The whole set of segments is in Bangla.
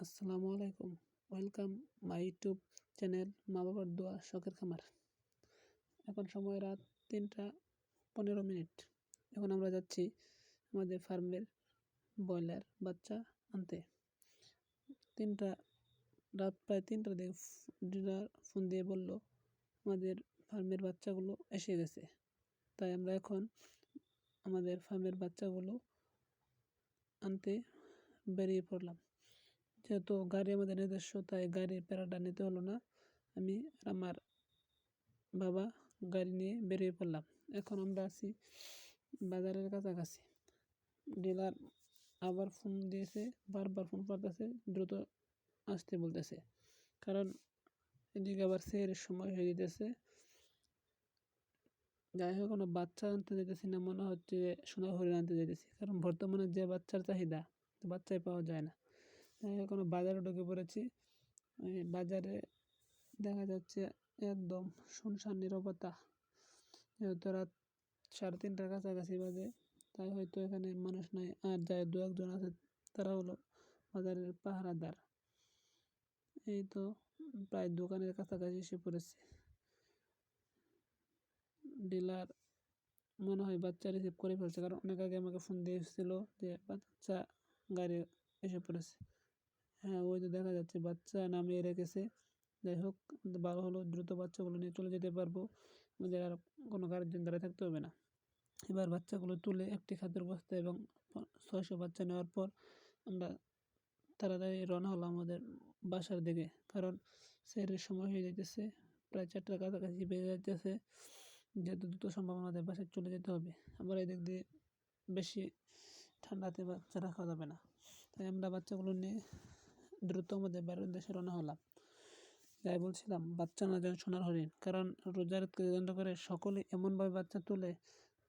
আসসালামু আলাইকুম। ওয়েলকাম মাই ইউটিউব চ্যানেল মা বাবার দোয়া শখের খামার। এখন সময় রাত তিনটা পনেরো মিনিট। এখন আমরা যাচ্ছি আমাদের ফার্মের ব্রয়লার বাচ্চা আনতে। তিনটা রাত প্রায় তিনটার দিকে ডিলার ফোন দিয়ে বলল, আমাদের ফার্মের বাচ্চাগুলো এসে গেছে। তাই আমরা এখন আমাদের ফার্মের বাচ্চাগুলো আনতে বেরিয়ে পড়লাম। যেহেতু গাড়ি আমাদের নিজস্ব, তাই গাড়ির প্যারাটা নিতে হলো না। আমি আমার বাবা গাড়ি নিয়ে বেরিয়ে পড়লাম। এখন আমরা আছি বাজারের কাছাকাছি। ডিলার আবার ফোন দিয়েছে, বারবার ফোন করতেছে, দ্রুত আসতে বলতেছে। কারণ এদিকে আবার সেহের সময় হয়ে যেতেছে যাই হোক, কোনো বাচ্চা আনতে যেতেছি না, মনে হচ্ছে সোনা হরিণ আনতে যেতেছি কারণ বর্তমানে যে বাচ্চার চাহিদা বাচ্চাই পাওয়া যায় না। কোনো বাজারে ঢুকে পড়েছি। বাজারে দেখা যাচ্ছে একদম শুনশান নিরবতা। যেহেতু রাত সাড়ে তিনটার কাছাকাছি বাজে, তাই হয়তো এখানে মানুষ নাই, আর যায় দু একজন আছে, তারা হলো বাজারের পাহারাদার। এই তো প্রায় দোকানের কাছাকাছি এসে পড়েছে। ডিলার মনে হয় বাচ্চা রিসিভ করে ফেলছে, কারণ অনেক আগে আমাকে ফোন দিয়েছিল যে বাচ্চা গাড়ি এসে পড়েছে। হ্যাঁ ওই তো দেখা যাচ্ছে বাচ্চা নামিয়ে রেখেছে। যাই হোক, ভালো হলো, দ্রুত বাচ্চাগুলো নিয়ে চলে যেতে পারব। আমাদের আর কোনো গাড়ির জন্য দাঁড়িয়ে থাকতে হবে না। এবার বাচ্চাগুলো তুলে একটি খাদ্যের বস্তা এবং ছয়শো বাচ্চা নেওয়ার পর আমরা তাড়াতাড়ি রওনা হলো আমাদের বাসার দিকে। কারণ সেরের সময় হয়ে যাইতেছে, প্রায় চারটার কাছাকাছি বেজে যাইতেছে। যেহেতু দ্রুত সম্ভব আমাদের বাসায় চলে যেতে হবে। আবার এদিক দিয়ে বেশি ঠান্ডাতে বাচ্চা রাখা যাবে না। তাই আমরা বাচ্চাগুলো নিয়ে দ্রুত আমাদের বাড়ির উদ্দেশ্যে রওনা হলাম। যাই বলছিলাম, বাচ্চা না যেন সোনার হরিণ। কারণ রোজার কেন্দ্র করে সকলে এমনভাবে বাচ্চা তুলে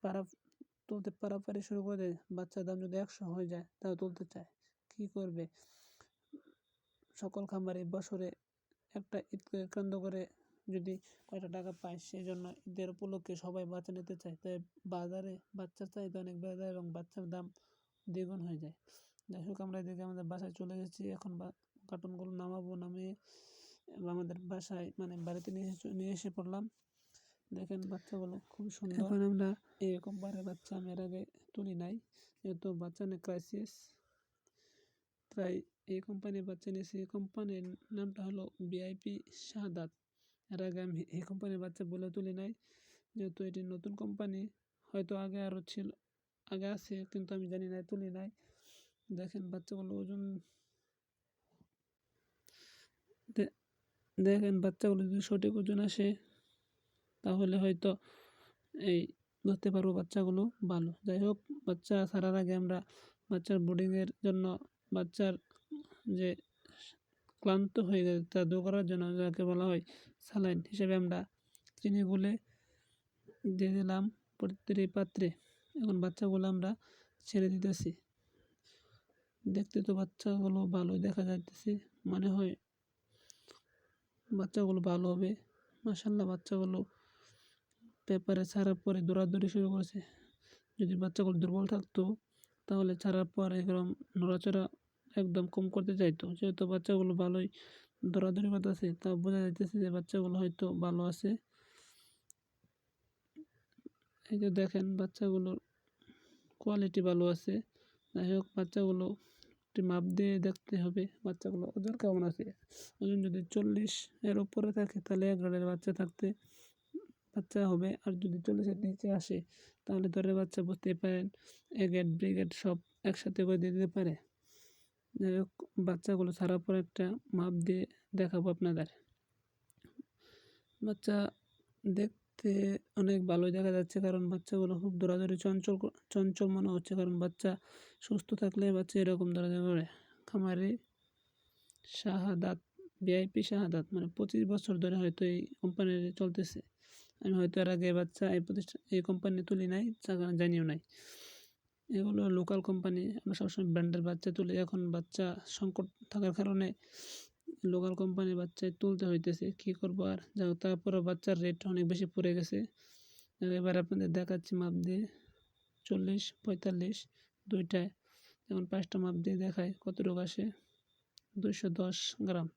পাড়া তুলতে পারাপারি শুরু করে দেয়, বাচ্চার দাম যদি একশো হয়ে যায়, তাও তুলতে চায়। কী করবে? সকল খামারে বছরে একটা ঈদকে কেন্দ্র করে যদি কয়টা টাকা পায় সেই জন্য ঈদের উপলক্ষে সবাই বাচ্চা নিতে চায়। তাই বাজারে বাচ্চার চাহিদা অনেক বেড়ে যায় এবং বাচ্চার দাম দ্বিগুণ হয়ে যায়। যাই হোক আমরা এদিকে আমাদের বাসায় চলে এসেছি। এখন কার্টুনগুলো নামাবো নামিয়ে আমাদের বাসায় মানে বাড়িতে নিয়ে এসে নিয়ে এসে পড়লাম। দেখেন বাচ্চাগুলো খুব সুন্দর। এখন আমরা এরকম বারে বাচ্চা আমি এর আগে তুলি নাই যেহেতু বাচ্চা নিয়ে ক্রাইসিস তাই এই কোম্পানির বাচ্চা নিয়েছি। এই কোম্পানির নামটা হলো বিআইপি শাহাদাত এর আগে আমি এই কোম্পানির বাচ্চা বলে তুলি নাই যেহেতু এটি নতুন কোম্পানি হয়তো আগে আরও ছিল আগে আছে কিন্তু আমি জানি না তুলি নাই। দেখেন বাচ্চাগুলো ওজন। দেখেন বাচ্চাগুলো যদি সঠিক ওজন আসে, তাহলে হয়তো এই ধরতে পারব বাচ্চাগুলো ভালো। যাই হোক, বাচ্চা ছাড়ার আগে আমরা বাচ্চার বোর্ডিংয়ের জন্য বাচ্চার যে ক্লান্ত হয়ে গেছে তা দূর করার জন্য যাকে বলা হয় স্যালাইন হিসেবে আমরা চিনি গুলে দিয়ে দিলাম প্রতিটি পাত্রে। এখন বাচ্চাগুলো আমরা ছেড়ে দিতেছি। দেখতে তো বাচ্চাগুলো ভালোই দেখা যাইতেছে, মনে হয় বাচ্চাগুলো ভালো হবে। মাসাল্লাহ বাচ্চাগুলো পেপারে ছাড়ার পরে দৌড়াদৌড়ি শুরু করেছে। যদি বাচ্চাগুলো দুর্বল থাকতো, তাহলে ছাড়ার পর এরকম নড়াচড়া একদম কম করতে চাইতো। যেহেতু বাচ্চাগুলো ভালোই দৌড়াদৌড়ি করতেছে, তা বোঝা যাইতেছে যে বাচ্চাগুলো হয়তো ভালো আছে। এই যে দেখেন, বাচ্চাগুলোর কোয়ালিটি ভালো আছে। যাই হোক, বাচ্চাগুলো একটি মাপ দিয়ে দেখতে হবে বাচ্চাগুলো। ওজন কেমন আছে? ওজন যদি চল্লিশ এর উপরে থাকে, তাহলে এক গ্রেডের বাচ্চা থাকতে বাচ্চা হবে। আর যদি চল্লিশের নিচে আসে, তাহলে ধরে বাচ্চা বুঝতে পারেন, এ গ্রেড, বি গ্রেড সব একসাথে করে দিয়ে দিতে পারে। যাই হোক, বাচ্চাগুলো ছাড়ার পর একটা মাপ দিয়ে দেখাবো আপনাদের। বাচ্চা দেখতে অনেক ভালোই দেখা যাচ্ছে। কারণ বাচ্চাগুলো খুব দৌড়াদৌড়ি চঞ্চল চঞ্চল মনে হচ্ছে। কারণ বাচ্চা সুস্থ থাকলে বাচ্চা এরকম দৌড়াদৌড়ি করে। খামারে শাহাদাত, ভিআইপি শাহাদাত মানে পঁচিশ বছর ধরে হয়তো এই কোম্পানির চলতেছে। আমি হয়তো এর আগে বাচ্চা এই প্রতিষ্ঠান এই কোম্পানি তুলি নাই জানিও নাই। এগুলো লোকাল কোম্পানি আমরা সবসময় ব্র্যান্ডের বাচ্চা তুলি। এখন বাচ্চা সংকট থাকার কারণে লোকাল কোম্পানির বাচ্চায় তুলতে হইতেছে, কী করব আর? হোক তারপরে বাচ্চার রেট অনেক বেশি পড়ে গেছে। এবার আপনাদের দেখাচ্ছি মাপ দিয়ে। চল্লিশ, পঁয়তাল্লিশ, দুইটায়। যেমন পাঁচটা মাপ দিয়ে দেখায় কতটুকু আসে? দুইশো দশ গ্রাম।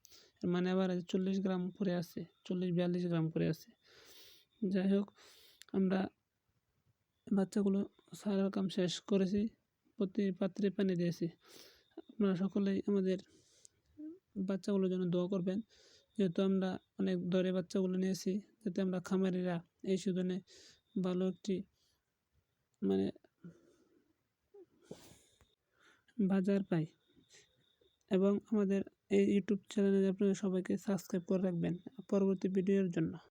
মানে আবার চল্লিশ গ্রাম করে আছে, চল্লিশ, বিয়াল্লিশ গ্রাম করে আছে। যাই হোক, আমরা বাচ্চাগুলো সারার কাম শেষ করেছি। প্রতি পাত্রে পানি দিয়েছি। আপনারা সকলেই আমাদের বাচ্চাগুলোর জন্য দোয়া করবেন। যেহেতু আমরা অনেক দরে বাচ্চাগুলো নিয়েছি, যাতে আমরা খামারিরা এই সুজনে ভালো একটি মানে বাজার পাই। এবং আমাদের এই ইউটিউব চ্যানেলে আপনারা সবাইকে সাবস্ক্রাইব করে রাখবেন পরবর্তী ভিডিওর জন্য।